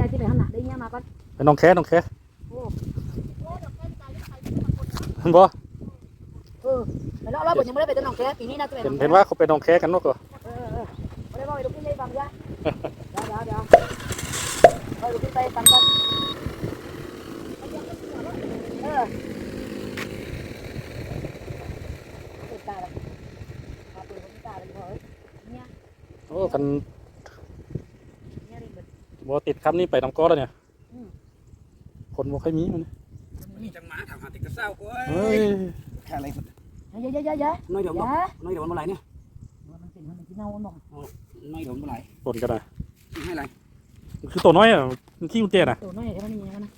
ยายที่ไปหันหน้าได้เงี้ยมาก่อนไปน้องแค่น้องแค่โอ้บ่เออแล้วเราผมยังไม่ได้ไปต้นหนองแคปีนี้นะจะไปเห็นเห็นว่าเขาไปน้องแค่กันเนาะก็เออเออไม่ได้บอกไปลูกพี่ยายฟังจ้ะเดี๋ยวเดี๋ยวเดี๋ยวไปลูกพี่ไปฟังก่อนเออตาล้วพาปืนติดตาเลยพอเอ้ยเนี่ยโอ้คันเนี่ยนี่เบิดบ่ติดคำนี้ไปน้ำก้อแล้วเนี่ยอืมคนบ่ค่อยมีมันมีจังหมาถามหาติดกระเซ้ากูเฮ้ยแค่อะไรเยอะเยอะเยอะเยอะน้อยเดี๋ยวเยน้อะอยเดี๋ยวมันเมื่อไหร่เนี่ยมันเป็นมันที่เน่าหนองน้อยเดี๋ยวมันเมื่อไหร่ปนกันนะให้อะไรคือตัวน้อยอะมันขี้กุญแจน่ะตัวน้อยแค่นี้นะ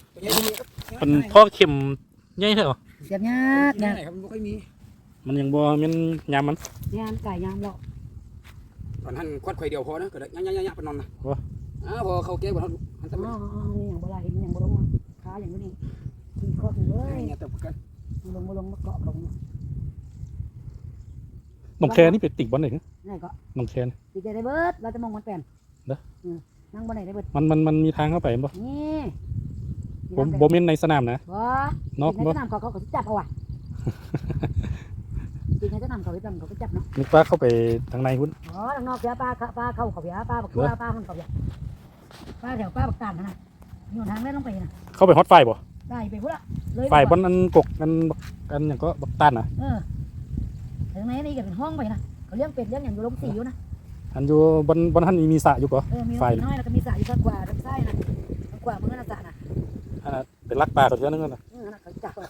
มันพ่อเข็มใหญ่เท่าเหรอเสียบยากนี่ยากครับมันไม่ค่อยมีมันยังบ่แม่นยามมันยามไก่ยามเราตอนท่านควัดไข่เดียวพอนะก็ได้ย่างย่างย่างไปนอนนะ อ้าพอเขาเก็บก่อนท่านอ๋ทำอนี่อย่างโบราณเห็นอย่างโบราณขาอย่างนี้กินข้อถึงเลยเนี่ยแต่กันลงมาลงมาเกาะลงน้องแค่นี่ไปติดบ่ไหนเนี่ยนี่ก็น้องแค่นี่ตีได้เบิดเราจะมองมันเป็นนั่งบนไหนได้เบิดมันมันมันมีทางเข้าไปบ่นี่บ่บ่แม่นในสนามนะบ่นอกในบ่สนามเขาเขาจับเอาว่ะกินในสนามเขาไปจับเขาไปจับเนาะนึกว่าเข้าไปทางในพุ่นอ๋อทางนอกเสียป้าป้าเข้าเขาเสียป้าบักตัวป้าคนเขาเสีย ป้าแถวป้าบักตานนะอยู่ทางได้ลงไปนะเข้าไปฮอตไฟบ่ได้ไปพุ่งละเลยไฟบนอันกกกันกันหยังก็บักตันน่ะเออทางไหนนี่ก็เป็นห้องไปนะเขาเลี้ยงเป็ดเลี้ยงอย่างอยู่ลงสีอยู่นะอันอยู่บนบนหันมีสระอยู่ก็เออมีไฟรถน้อยแล้วก็มีสายอยู่ข้างขวาทางซ้ายนะข้างขวามือน่ะสระนะอันนั้นเป็นลักปลาเขาเทื่อนึงนั่นน่ะเออน่ะเขาจับเอา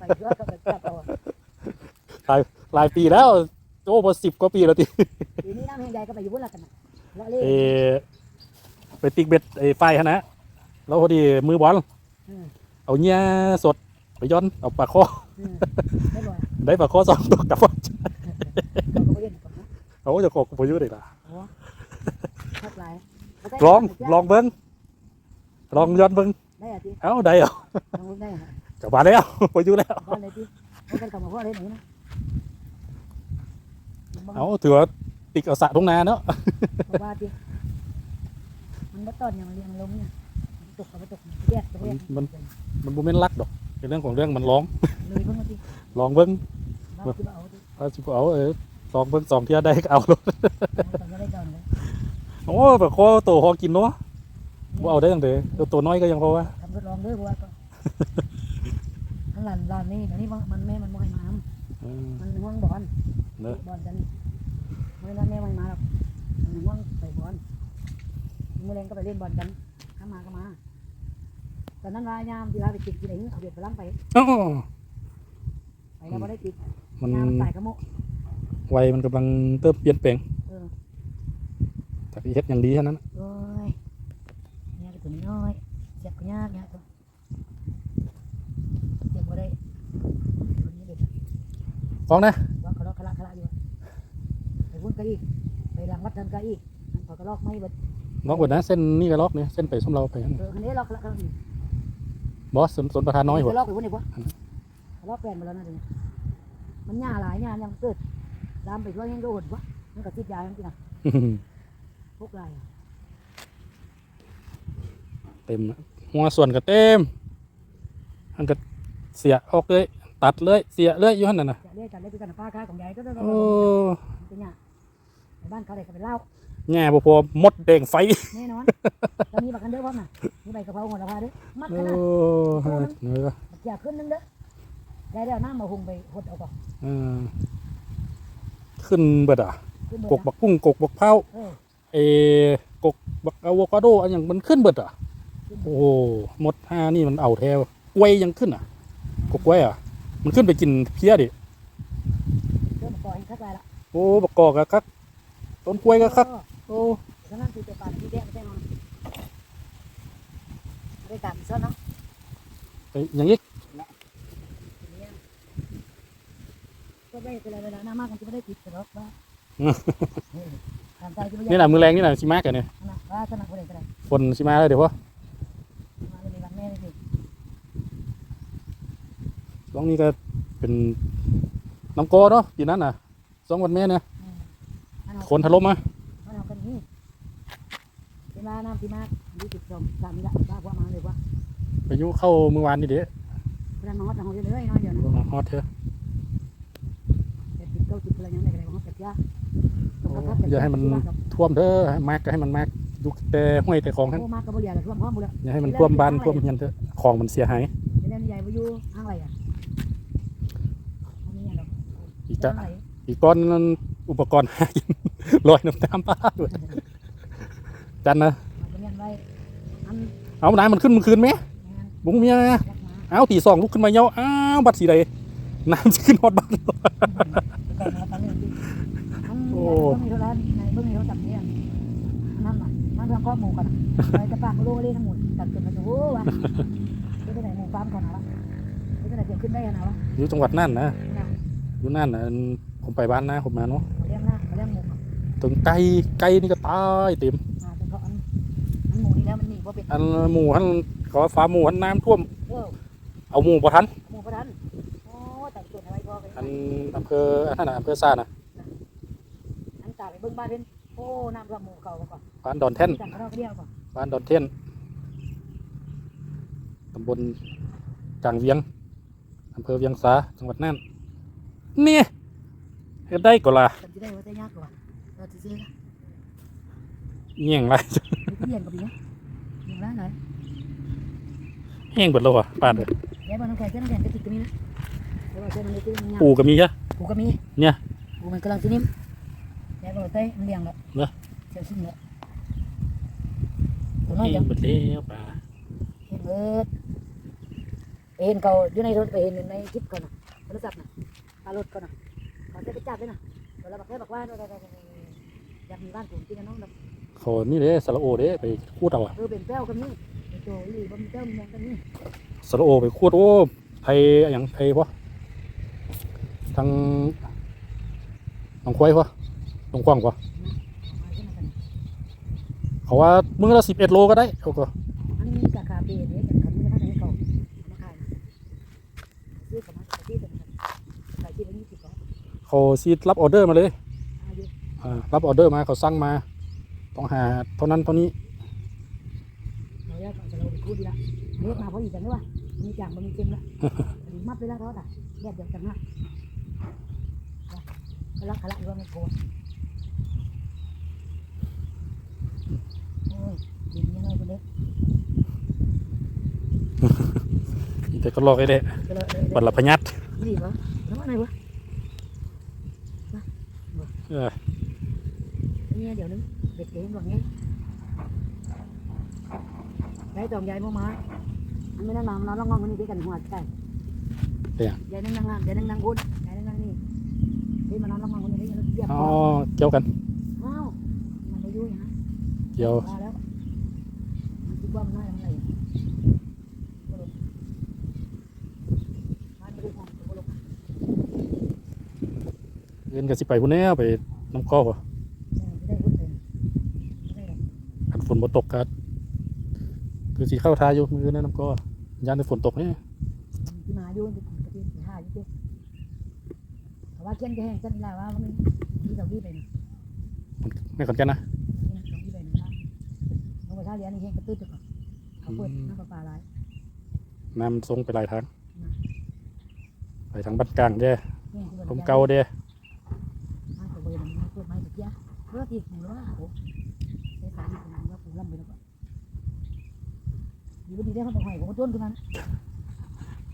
ไปเยอะก็ไปจับเอาอะหลายปีแล้วโอ้บ่10กว่าปีแล้วติที เล่เออไปติกเบ็ดไอ้ไฟหั่นนะแล้วพอดีมือบอลอืมเอาเงี้ยสดไปย้อนเอาปลาคออืมได้บ่อยได้ปลาคอสองตัวกลับว่าเขาก็บ่เล่นกับนะเอาจะกกบ่อยู่ได้ล่ะทักหลายลองลองเบิ่งลองย้อนเบิ่งได้อะทีเอ้าได้เหรอลองได้อะกลับมาแล้วบ่อยู่แล้วบ้านเลยทีไม่กันกับมาพ่อเลยหนูนะเอาถือว่า ติกเอาสระทุ่งนาเนาะบอกว่าทีมันบ่ต้อนอย่างเรียงลงเนี่ยตกกับตกแยกตัวแยกมันมันบ่แม่นรักดอกเป็นเรื่องของเรื่องมันร้องเลยเพิ่งมาทีลองเบิ่งบ้านที่เอาทีว่าสิบ่เอาเออลองเบิ่งสองเที่ยได้ก็เอาโลดตอนนี้ได้ดอนเลยโอ้แบบคอโตพอกินเนาะบ่เอาได้จังได๋ตัวตัวน้อยก็ยังพอว่าทำทดลองด้วยว่าก็ทั้งหลานหลานนี่อันนี้มันแม่มันบ่ให้มาอืมมันห่วงบอลเนอะบอลกัน ไม่นั้นแม่ไม่มาหรอกมันห่วงใส่บอลมือเล่นก็ไปเล่นบอลกันถ้ามาก็มา ตอนนั้นว่ายามที่เราไปติดที่ไหนเอาเด็ดไปล้ำไปอ้อไปแล้วก็ได้ติดมันยามตายกระโมวัยมันกำลังเติบเปลี่ยนแปลงเออจากที่เฮ็ดอย่างดีเท่านั้นโอ้ยเนี่ยก็ตัวน้อยเจ็บก็ยากเนี่ยตัวเจ็บก็ได้ตัวนี้เด็ดฟ้องนะว่าเขาลอกขละขละอยู่ไป พุ่นก็อีกไปหลังวัดกันก็อีกนั่นเขาก็ลอกไม่เบิดล็อกเบิดนะเส้นนี่ก็ล็อกเนี่ยเส้นไปส้มเราไปนั่นเออคันนี้ลอกขละขละอยู่บอสสนสนประธานน้อยหัวลอกไปพุ่นอีกวะลอกแปลนมาแล้วนะเดี๋ยวนี้มันหญ้าหลายหญ้ายังเกิดตามไปช่วยยังโดดวะมันก็ติดยาทั้งที่น่ะพวกไรอะเต็มนะหัวส่วนก็เต็มอันก็เสียออกเลย ตัดเลย เสียเลยอยู่หั่นน่ะนะจะเรียกกันเรียกกันป้าค้าของยายก็ต้องโอ้เป็นหญ้าใน บ้านเขาเลยก็เป็นเหล้าแง่บ่พอหมดแดงไฟแน่นอนจะมีบักกันเด้อพ่อน่ะมีใบกะเพราหัวละพาเด้อมัดโอ้ขนาดเนื้อก็บักยาขึ้นนึงเด้อได้แล้วน้ำมาหุงไปหดเอาก่อนอ่าขึ้นเบิดอะ ขึ้นกกบักกุ้งกกบักเผาเออเออกกบักอะโวคาโดอันอย่างมันขึ้นเบิดอะ โอ้โหหมดห้านี่มันเอาแทวกล้วยยังขึ้นอะกกกล้วยอะ มันขึ้นไปกินเพี้ยดิ เริ่มก่อให้คักไรละโอ้บักกอกอะคัก ต้นกล้วยก็คักโอ้ฉะนั้นคือไปปานที่แดงไม่ใช่นอนได้ตามซะเนาะไปอย่างนี้ก็ได้เป็นเวลาหน้ามากมันจะไม่ได้ติดแต่รถว่าทางใจจะไม่นี่แหละมือแรงนี่แหละชิมากกันเนี่ยนะว่าสนับคนใดก็ได้ฝนชิมาแล้วเดี๋ยวพ่อมาเลยวันแม่เลยสิสองนี้ก็เป็นน้ำโกเนาะปีนั้นน่ะสองวันแม่เนี่ย อืมอันเอาคนถล่มมาอันเอากันนี่ไปเป็นมาน้ำที่มากอันที่ติดชมตามนี้ละว่าพวกมาเลยว่าพายุเข้าเมื่อวานนี่เด้เวลานอนเราเลยนอนเดี๋ยวนะฮอตเถอะแต่ติดเก้าติดอะไรยังไงก็ได้ของแต่ยาอย่าให้มันท่วมเถอะให้มากก็ให้มันมากยุกแต่ห้วยแต่ของทั้งโอ้มากกับบริยาเลยท่วมพร้อมหมดเลยอย่าให้มันท่วมบ้านท่วมเฮียนเถอะของมันเสียหายเป็นเรื่องใหญ่ไปอยู่ห้างไรอะนี่อีกจะอีกก้อนนั้นอุปกรณ์หากิน ลอยน้ำตามป้าด้วยจันนะมันจะเลี้ยงไว้อันเอาน้ำมันขึ้นมันคืนไหมงานบุ้งเมียนะยักษ์มาเอาตีสองลุกขึ้นมาเยาะอ้าวบัดสีใดน้ำจะขึ้นฮอดบ้านแต่มาตอนนี้อันเพิ่งมีโทรศัพท์ในเพิ่งมีโทรศัพท์เนี่ยนั่นน่ะนั่นเรื่องข้อมูลกันไปจะปากโลเล่ทั้งหมดตัดขึ้นมาดูว่าจะไปไหนหมู่ฟาร์มกันนะวะจะไปไหนเดี๋ยวขึ้นได้นะวะอยู่จังหวัดนั่นนะอยู่นั่นนะผมไปบ้านนะผมมาเนาะ ถึงไก่ไก่นี่ก็ตายเต็มอ่าเป็นเพราะอันอันหมูนี่แล้วมันหนีเพราะเป็นอันหมูหันขอฟ้าหมูหันน้ำท่วม เออเอาหมูบ่ทัน หมูพระทันโอ้แต่งตัวอะไรพอไปอันอำเภออันนั้นน่ะอำเภอซ่านะอันตาไปเบิ่งบ้านเพิ่นโอ้น้ำท่วมหมูเก่าก่อนบ้านดอนแท่นจังเขาเดียวก่อนบ้านดอนเท่นตำบลจางเวียงอำเภอเวียงสาจังหวัดน่านเนี่ยเฮ็ดได้ก็ล่ะจำจะได้ว่าจะยากกว่า เราจะซื้อเงี้ยงไรไม่เปลี่ยนกับพี่นะอย่างนั้นเลยแห้งเบิดแล้วอะปาดเลยเดี๋ยวมันน้ำแข็งเส้นน้ำแข็งกระติกก็มีนะเดี๋ยวเราเส้นมันเลยที่มันยากปูก็มีใช่ปูก็มีเนี่ยปูมันกำลังจะนิ่มเดี๋ยวเราเต้มันเลี้ยงแล้วเหรอเสียสิ้นแล้วตัวน้อยแห้ยังงเบิดแล้วปลาเห็นเบิดไปเห็นเขาอยู่ในรถไปเห็นในคลิปก่อนนะโทรศัพท์นะปลารถก่อนนะเขาจะไปจับเลยนะเดี๋ยวเราบอกแค่บอกว่า อยากมีบ้านผมจริงนะน้องแบบเขานี่เด้สระโอเด้ไปคูดเอาอะเออเป็นแป้วกันนี่ไอ้โจอีหลีบ่มีแป้วมีแมงกันนี่สระโอไปคูดโอ้ไทยอะหยังไทยวะทางหนองควายวะหนองกว้างวะมาขึ้นมากันเขาว่ามือละสิบเอ็ดโลก็ได้เขาก็อันนี้สาขาเบเนี่ยอย่างคันนี้ก็ได้เขาเอามาขายนะซื้อกับมาจากที่เดิมกันขายที่ละยี่สิบบาทเขาซีรับออเดอร์มาเลยอายุอ่า รับออเดอร์มาเขาสั่งมา ต้องหาเท่านั้นเท่านี้เราแยกก่อนจะเราไปพูดดีละเรียกมาเพราะอีกจังด้วยว่ามีจางมันมีเค็มละหรือมัดไปแล้วทอดอะแยกเดียวจังฮะก็รักขละอยู่ว่าไม่โกรธโอ้ยเดี๋ยวนี้น้อยไปเลยอีแต่ก็ลอกไอ้เด้ก็เลยปัดละพยัดนี่วะแล้วอะไรวะเออ เนี่ยเดี๋ยวนึงเด็กเองก่อนเงี้ยยายตองยายมามาอันไม่ได้มามันนอนร้องงองกันนี่ด้วยกันหัวใจยายนั่งนั่งงามยายนั่งนั่งบุญยายนั่งนั่งนี่เฮ้ยมานอนร้องงองกันนี่เรียบอ๋อเกี่ยวกันอ้าวมันไม่ยุ่งนะเกี่ยวมาแล้วมันคิดว่ามันน่าอะไรมาดูของตัวลงเงินก็สิไปพุ่นแน่ไปน้ำก้อวะ ได้หุ้นเลยได้หรอ คั นฝนบ่ตกก็คือสิเข้าทาอยู่มือนั่นน้ำก้อยานแต่ฝนตกเนี่ยที่มาอยู่ที่ประเทศที่ห้าอยู่ที่แต่ว่าเขียนแห้งจันแล้วว่ามันที่เราที่ไปนะไม่ขอนแก่นนะนี่นะเราที่ไปนะลงไปท่าเรือนี่แห้งกระตุ้นไปก่อนเขาเปิดน้ำประปาไหลน้ำมันทรงไปหลายทางไปทางบ้านกลางเด้นี่คือลมเก่าเด้มาตัวเบอร์มันเปิดไม้ตะเกียบเพื่อที่หมูแล้วโอ้ใช้สายที่ผมว่าผม ล่ำไปแล้วก็อยู่ดีได้เขาบอกให้ผมต้นขึ้นมา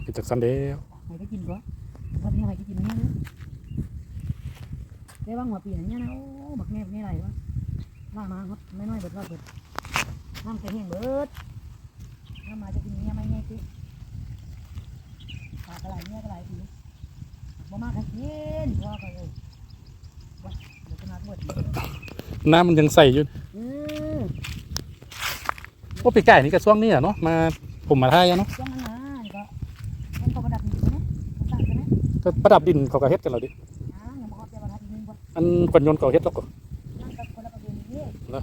ไปจากซันเดย์ให้ก็กินก็ว่ามีอะไรก็กินเนี่ยได้บ้างหัวปีอย่างเงี้ยนะโอ้บักแม่บักแม่ไรวะล่ามาครับไม่น้อยเบิดว่าเบิดน้ำแข็งแห้งเบิดน้ำมาจะกินเนี้ยไม่แน่สิปลากระไรเนี้ยกระไรทีบ่มากให้กินว่าก็เลยว่าเดี๋ยวจะนัดหมดน้ำมันยังใส่อยู่อืม ว่าไปไก่นี่ก็ช่วงนี้อะเนาะมาผมมาทายอะเนาะช่วงนั้นนะนี่ก็มันก็ประดับอยู่ใช่ไหมประดับใช่ไหมก็ประดับดินเขาก็เฮ็ดกันแล้วดิอ่ายังบอกว่าจะประดับอีกนิดก่อนอันก่อนโยนเขาเฮ็ดแล้วก็นั่นก็คนละประเด็นนี้เหรอ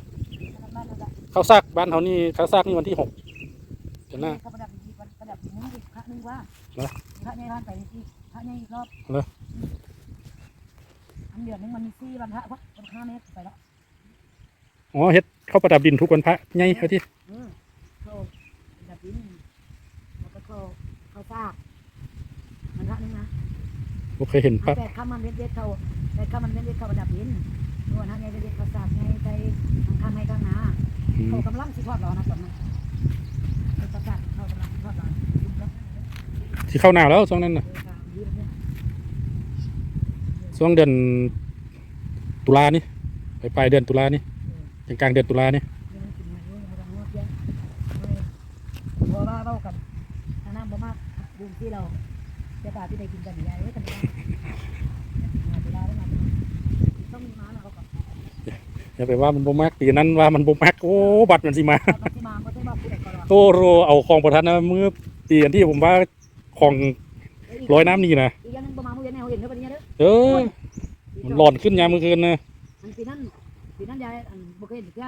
นั่นบ้านนั่นแหละเขาซากบ้านเขานี่เขาซากนี่วันที่หกเดี๋ยวหน้า เขาประดับอีกวันประดับอีกนึงอีกพระนึงว่าเหรอพระในร้านไปอีกพระในอีกรอบเหรอ อันเดือนนึงมันมีสี่วันพระวะวันห้าเมตรไปแล้วอ๋อเฮ็ดเข้าประดับดินทุกวันพระไงเอาที่เออเขา ดับดินแล้วก็เขาเขาซากมันพระนึงนะผมเคยเห็นพเอาระแปดข้ามันเว็ดเว็ดเขาแปดข้ามันเว็ดเว็ดเขาดับดินนวลฮะไงเว็ดเว็ดเขาซากไงใจข้างข้างให้ข้างหน้าอืมเขากำลังสิทอดรอนะตอนนั้นเขาประกาศเขากำลังสิทอดรอยุบแล้วที่เข้าหนาวแล้วช่วงนั้นน่ะเออค่ะยืดเนี่ยช่วงเดือนตุลานี่ไปปลายเดือนตุลานี่กลางกลางๆเดือนตุลานี่ ยังกินมาอยู่ยังงดเยอะ เพราะว่าเบ้ากันทางน้ำบ่มากบุญที่เราจะตาที่ได้กินกันใหญ่ไว้กันได้มาเวลาได้มาต้องมีม้านะเขาก่อนอย่าไปว่ามันบ่มักปีนั้นว่ามันบ่มักโอ้บัตรมันสิมาตอนที่มาก็ต้องมาพูดกันก่อนโตโรเอาของประทันนะมือปีอันที่ผมว่าของร้อยน้ำนี่นะอีกอย่างนึงประมาณมื้อเย็นเนี่ยเห็นเด้อปะเนี่ยเด้อเออมันร้อนขึ้นยามมื้อคืนนะมันปีนั้นปีนั้นยายอันบ่เคยเห็นเพื่อ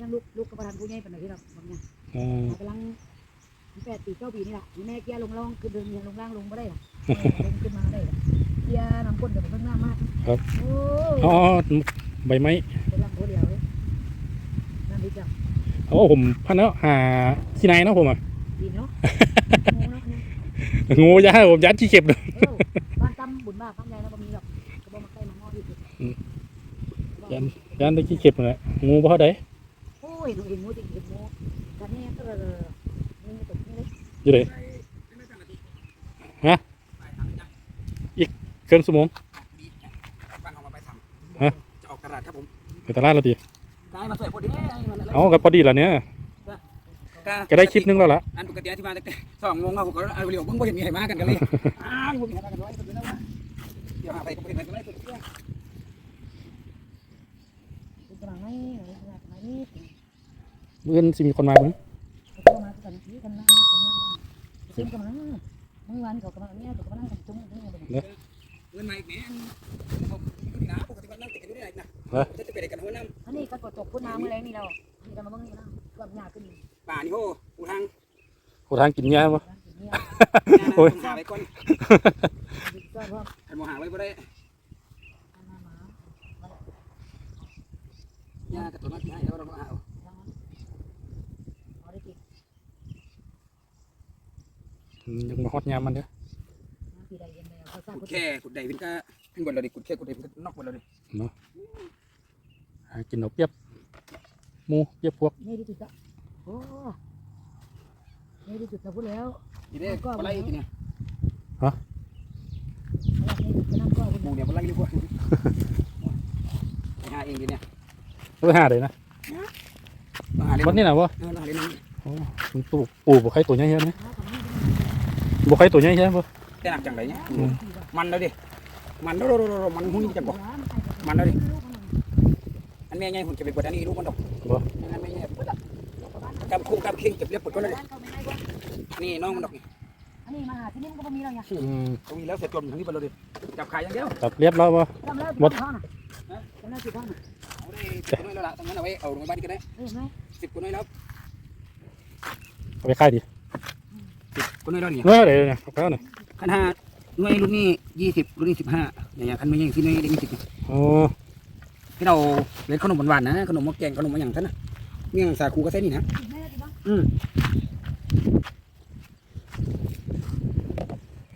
ยังลูกลูกกับประธานผู้ใหญ่เป็นไหนที่เราบางอย่างอ่ากำลัง แปดปีเก้าปีนี่แหละแม่เกียร์ลงล่องคือเดินยังลงล่างลงไม่ได้หรอกลงขึ้นมาได้เกียร์น้ำก้นแต่ผมเพิ่งหน้ามากโอ้อ๋อใบไม้เป็นลำโพเดียวเลยนั่นดีจังโอ้ผมพันแล้วหาที่ไหนเนาะผมอะดีเนาะงูเนาะงูยาผมยัดที่เก็บเลยเออบ้านตั้มบุญบ้าตั้มใหญ่แล้วบ่มีหรอกก็บ่มาใกล้มาง้อที่สุดยันได้ที่เก็บเลยงูบ่เท่าใดโอ้ยหนูเห็นงูจริงเห็นงูกันนี่ก็เออนี่ตกนี่ เลยอยู่เลยเครื่องสมองบ้านเขามาไปทฮะำจะออกตลาดครับผมไปตลาดแล้วดิกายมาสวยพอดีเอากับพอดีแล้วเนี่ยกาก็ได้คลิปนึงแล้วล่ะอันปกติที่มาแต่สองโมงเราผมก็เอาเร็วเพิ่งบ่เห็นมีใครมากันกันเลยอ้าวบ่มีใครมากันเลยเดี๋ยวหาไปก็บ่เห็นใครกันเลยเป็นกำลังไหนกำลังไหนมื้ออื่นสิมีคนมาเบิ่ง เขามากันนี่กันนะกันนะ ซึ่งกำลังเมื่อวานเขากำลังเนี่ยเขากำลังกันจุ้งนี่เลยเงินมาอีกแม่ผมนะปกติว่านั่งติดกันอยู่ได้นะจะจะไปไหนกันหัวน้ำอันนี้ก็กดจบพุ่นน้ำเมื่อไรนี่เรานี่จะมาเบิ่งนี่นะก็หยาขึ้นป่านี่โหปูทางโหทางกินยาบ่เนี่ยโอ้ยหาไปก่อนก็ว่าขันมหาไว้บ่ได้ยากับตัวนั้นที่ให้แล้วเราก็เอาเอาได้กิน อืม ยังบ่ฮอดยามมันเด้อน้ำปีใดเย็นแล้วเขาสร้างกุกุดดแค่กุดใดวินก็ขึ้นบนเราดิกุดแค่กุดใดวินก็นอกบนเราดิหากินเอาเปรียบหมูเปรียบพวกนี่ที่จุดอะโอ้นี่ที่จุดเราพูดแล้วทีนี้ปลาไหลทีนี้นี่จุดน้ำก็คุณปูเนี่ยปลาไหลเรียกว่าหาเองดิเนี่ยไปหาเลยนะหาเล่นวันนี้น่ะบ่เออหาเล่นโอ้มันปู่ปู่บ่ใครตัวใหญ่ๆนะ บ่ใครตัวใหญ่ๆบ่แต่หนักจังไรเนี่ยมันแล้วดิมันโรโรโรมันหุ้ยจังบ่มันแล้วดิอันแม่ใหญ่หุ่นจะไปเปิดอันนี้ลูกมันดอกอันแม่ใหญ่เปิดกับคู่กับเข่งเก็บเรียบเปิดก็เลยนี่น้องมันดอกนี่อันนี้มาหาที่นี่ก็บ่มีแล้วไงอืมตรงนี้แล้วเสร็จจมทั้งนี้ไปเลยดิจับขายอย่างเดียวตับเรียบแล้วบ่จำแล้วกี่ท่อนอะจำแล้วกี่ท่อนอะเอาได้สิบคนน้อยแล้วล่ะตรงนั้นเอาไว้เอาลงไปบ้านก็ได้เห็นไหมสิบคนน้อยแล้วเอาไปขายดิสิบ คนน้อยแล้วนี่เออเดี๋ยวเนี่ยเอาไปเอาหน่อยคันห้าหน่วยรุ่นนี้ยี่สิบรุ่นนี้สิบห้าเนี่ยคันไม่ยังที่หน่วยได้ยี่สิบอ๋อที่เราเล่นขนมหวานๆนะขนมมะแกงขนมมะหยังท่านนะเมี่ยงสาคูก็ใส่นี่นะแม่ที่บ้านอืม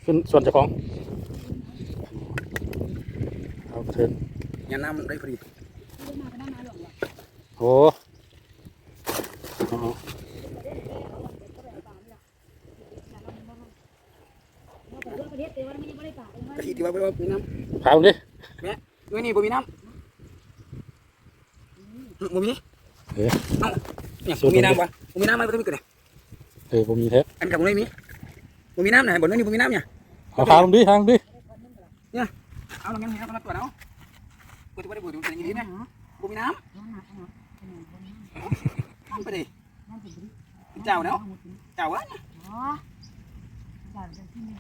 ขึ้นส่วนเจ้าของเอาเชิญยาน้ำได้พอดีไม่มาก็ได้มาหรอกโอ้อ๋อ ประเทศแต่ว่ามันยังไม่ได้กะ กะทิที่ว่าไว้ว่ามีน้ ถามดิำด้วยนี่บ่มีน้ำบ่มีเอ้าเนี่ยบ่มีน้ำวะบ่มีน้ำมันบ่ต้องมีกันเลยเออผมมีแท้อันกับบ่ไม่มีบ่มีน้ำนะบ่นี่บ่มีน้ำเนี่ยเอาถามดิทางดิเอาลงงั้นให้เราตัวเอากูจะบ่ได้บ่ดูแต่อย่างนี้นะบ่มีน้ำไปดิเจ้าเนาะเจ้าวะอ๋อจากที่นี่